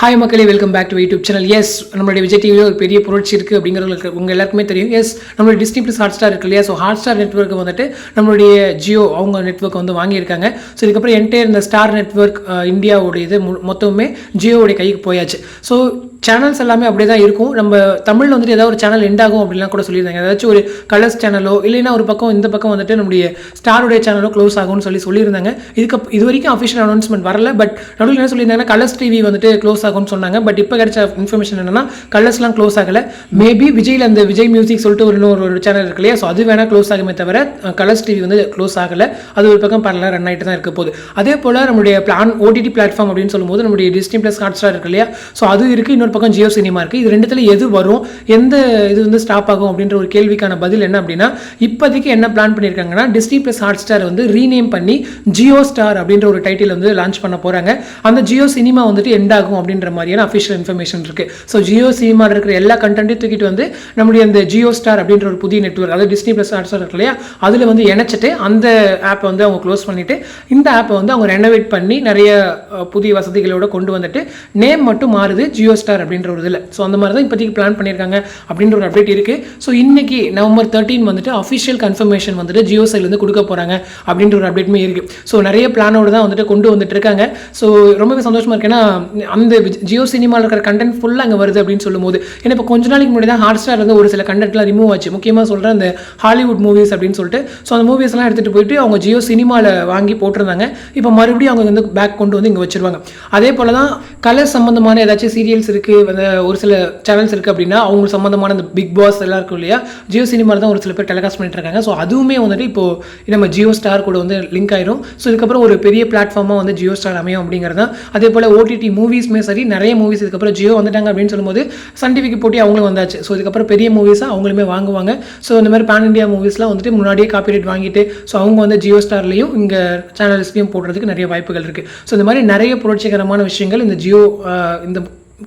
Hi மக்களே welcome back to YouTube channel yes நம்மளுடைய விஜய் டிவியில் ஒரு பெரிய புரட்சி இருக்குது அப்படிங்கிறது உங்கள் எல்லாருக்குமே தெரியும். எஸ் நம்மளுடைய டிஸ்னி ப்ளஸ் ஹாட் ஸ்டார் இருக்கு இல்லையா? ஸோ ஹாட் ஸ்டார் நெட்ஒர்க் வந்துட்டு நம்மளுடைய ஜியோ அவங்க நெட்ஒர்க் வந்து வாங்கியிருக்காங்க. ஸோ இதுக்கப்புறம் என்டையர் இந்த ஸ்டார் நெட்ஒர்க் இந்தியாவுடைய இது மு- மொத்தமுமே ஜியோவுடைய கைக்கு போயாச்சு. ஸோ சேனல்ஸ் எல்லாமே அப்படியே தான் இருக்கும். நம்ம தமிழில் வந்துட்டு ஏதாவது ஒரு சேனல் எண்ட் ஆகும் அப்படிலாம் கூட சொல்லியிருந்தாங்க. ஏதாச்சும் ஒரு கலர்ஸ் சேனலோ இல்லைன்னா ஒரு பக்கம் இந்த பக்கம் வந்துட்டு நம்முடைய ஸ்டாருடைய சேனலோ க்ளோஸ் ஆகும்னு சொல்லி சொல்லியிருந்தாங்க. இதுக்கு இது வரைக்கும் அஃபிஷியல் அனௌன்ஸ்மெண்ட் வரல. பட் நடுவில் என்ன சொல்லியிருந்தாங்கன்னா கலர்ஸ் டிவி வந்துட்டு க்ளோஸ் ஆகும்னு சொன்னாங்க. பட் இப்போ கிடைச்ச இன்ஃபர்மேஷன் என்னன்னா கலர்ஸ்லாம் க்ளோஸ் ஆகலை. மேபி விஜயில் அந்த விஜய் மியூசிக் சொல்லிட்டு ஒரு இன்னொரு ஒரு சேனல் இருக்கு இல்லையா? ஸோ அது வேணால் க்ளோஸ் ஆகுமே தவிர கலர்ஸ் டிவி வந்து க்ளோஸ் ஆகலை. அது ஒரு பக்கம் பரல ரன் ஆகிட்டு தான் இருக்க போகுது. அதே போல் நம்மளுடைய பிளான் ஓடிடி பிளாட்ஃபார்ம் அப்படின்னு சொல்லும்போது நம்மளுடைய டிஸ்னி ப்ளஸ் ஹாட் ஸ்டார் இருக்கு இல்லையா? ஸோ அது இருக்குது இன்னொரு பக்கம் ஜியோ சினிமா இருக்குது இது ரெண்டுத்தில் எது வரும்? எந்த இது வந்து ஸ்டாப் ஆகும் அப்படின்ற ஒரு கேள்விக்கான பதில் என்ன அப்படின்னா இப்போதைக்கு என்ன பிளான் பண்ணியிருக்காங்கன்னா டிஸ்னி ப்ளஸ் ஹாட் ஸ்டார் வந்து ரீநேம் பண்ணி ஜியோ ஸ்டார் அப்படின்ற ஒரு டைட்டில் வந்து லான்ச் பண்ண போகிறாங்க அந்த ஜியோ சினிமா வந்துட்டு எண்ட் ஆகும் அப்படின்ற மாதிரியான அஃபிஷியல் இன்ஃபர்மேஷன் இருக்குது ஸோ ஜியோ சினிமாவில் இருக்கிற எல்லா கண்டென்ட்டையும் தூக்கிட்டு வந்து நம்முடைய அந்த ஜியோ ஸ்டார் அப்படின்ற ஒரு புதிய நெட்வொர்க் அதாவது டிஸ்னி ப்ளஸ் ஹாட் ஸ்டார் இருக்கு இல்லையா? அதில் வந்து இணைச்சிட்டு அந்த ஆப்பை வந்து அவங்க க்ளோஸ் பண்ணிட்டு இந்த ஆப்பை வந்து அவங்க ரெனோவேட் பண்ணி நிறைய புதிய வசதிகளோட கொண்டு வந்துட்டு நேம் மட்டும் மாறுது ஜியோ ஸ்டார் அப்படின்ற ஒரு இதில். ஸோ அந்த மாதிரி தான் இப்போதைக்கு பிளான் பண்ணியிருக்காங்க அப்படின்ற ஒரு அப்டேட் இருக்குது ஸோ இன்னைக்கு நவம்பர் தேர்ட்டீன் வந்துட்டு அஃபிஷியல் கன்ஃபர்மேஷன் வந்துட்டு ஜியோ சைட்லேருந்து கொடுக்க போகிறாங்க அப்படின்ற ஒரு அப்டேட்டுமே இருக்குது ஸோ நிறைய பிளானோடு தான் வந்துட்டு கொண்டு வந்துட்டு இருக்காங்க. ஸோ ரொம்பவே சந்தோஷமாக இருக்கு. ஏன்னா அந்த ஜியோ சினிமாவில் இருக்கிற கண்டென்ட் ஃபுல்லாக அங்கே வருது அப்படின்னு சொல்லும்போது ஏன்னா இப்போ கொஞ்ச நாளைக்கு முன்னாடி தான் ஹாட் ஸ்டார் வந்து ஒரு சில கண்டென்ட்லாம் ரிமூவ் ஆச்சு. முக்கியமாக சொல்கிறேன் அந்த ஹாலிவுட் மூவிஸ் அப்படின்னு சொல்லிட்டு. ஸோ அந்த மூவிஸ்லாம் எடுத்துகிட்டு போயிட்டு அவங்க ஜியோ சினிமாவில் வாங்கி போட்டிருந்தாங்க. இப்போ மறுபடியும் அவங்க வந்து பேக் கொண்டு வந்து இங்கே வச்சிருவாங்க. அதே போல் தான் கலர் சம்மந்தமான ஏதாச்சும் சீரியல்ஸ் இருக்குது ஒரு சில சேனல்ஸ் இருக்குது அப்படின்னா அவங்க சம்மந்தமான அந்த பிக் பாஸ் எல்லாம் இருக்கும் இல்லையா? ஜியோ சினிமாவில் தான் ஒரு சில பேர் டெலிகாஸ்ட் பண்ணிட்டு இருக்காங்க. ஸோ அதுவுமே வந்துட்டு இப்போ நம்ம ஜியோ ஸ்டார் கூட வந்து லிங்க் ஆயிரும். ஸோ இதுக்கப்புறம் ஒரு பெரிய பிளாட்ஃபார்மாக வந்து ஜியோ ஸ்டார் அமையும் அப்படிங்கிறது தான் அதே போல் ஓடிடி மூவிஸ்மே சரி நிறைய மூவிஸ் இதுக்கப்புறம் ஜியோ வந்துட்டாங்க அப்படின்னு சொல்லும்போது சன் டிவிக்கு போட்டி அவங்களும் வந்தாச்சு. ஸோ இதுக்கப்புறம் பெரிய மூவிஸாக அவங்களுமே வாங்குவாங்க. ஸோ இந்த மாதிரி பேன் இந்தியா மூவிஸ்லாம் வந்துட்டு முன்னாடியே காப்பிரைட் வாங்கிட்டு ஸோ அவங்க வந்து ஜியோ ஸ்டார்லையும் இங்கே சேனல்ஸ்லையும் போடுறதுக்கு நிறைய வாய்ப்புகள் இருக்குது ஸோ இந்த மாதிரி நிறைய புரட்சிகரமான விஷயங்கள் இந்த ஜியோ இந்த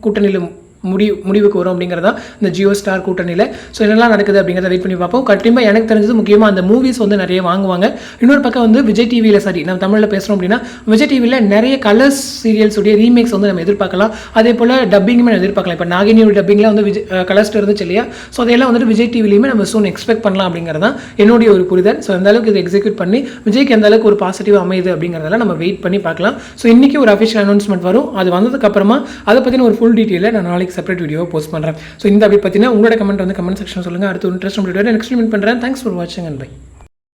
கூட்டணியில் முடி முடிவுக்கு வரும் அப்படிங்கிறது தான் இந்த ஜியோ ஸ்டார் கூட்டணியில். ஸோ என்னெல்லாம் நடக்குது அப்படிங்கிறத வெயிட் பண்ணி பார்ப்போம். கண்டிப்பாக எனக்கு தெரிஞ்சது முக்கியமாக அந்த மூவிஸ் வந்து நிறைய வாங்குவாங்க. இன்னொரு பக்கம் வந்து விஜய் டிவியில் சரி நம்ம தமிழில் பேசுகிறோம் அப்படின்னா விஜய் டிவியில் நிறைய கலர்ஸ் சீரியல்ஸ் உடைய ரீமேக்ஸ் வந்து நம்ம எதிர்பார்க்கலாம். அதே போல் டப்பிங்குமே எதிர்பார்க்கலாம். இப்போ நாகினியோட டப்பிங்கில் வந்து விஜய் கலர்ஸ்ட் இருந்துச்சு இல்லையா? ஸோ அதையெல்லாம் வந்துட்டு விஜய் டிவிலையுமே நம்ம சூன் எக்ஸ்பெக்ட் பண்ணலாம் அப்படிங்கிறது தான் என்னுடைய ஒரு புரிதல். ஸோ எந்த அளவுக்கு இதை எக்ஸிக்யூட் பண்ணி விஜய்க்கு எந்த அளவுக்கு ஒரு பாசிட்டிவ் அமையுது அப்படிங்கிறதெல்லாம் நம்ம வெயிட் பண்ணி பார்க்கலாம். ஸோ இன்றைக்கி ஒரு அஃபிஷியல் அனௌன்ஸ்மெண்ட் வரும். அது வந்ததுக்கப்புறமா அதை பற்றின ஒரு ஃபுல் டீட்டெயிலை நான் நாளைக்கு செப்பரேட் வீடியோ போஸ்ட் பண்ணுறேன் ஸோ இந்த அப்படி பார்த்தீங்கன்னா உங்களோட கமெண்ட் வந்து கமெண்ட் செக்ஷன் சொல்லுங்கள் அடுத்து இன்ட்ரெஸ்ட் வீடியோ நெக்ஸ்ட் மீட் பண்ணுறேன் தேங்க்ஸ் ஃபார் வாட்சிங் அண்ட் பை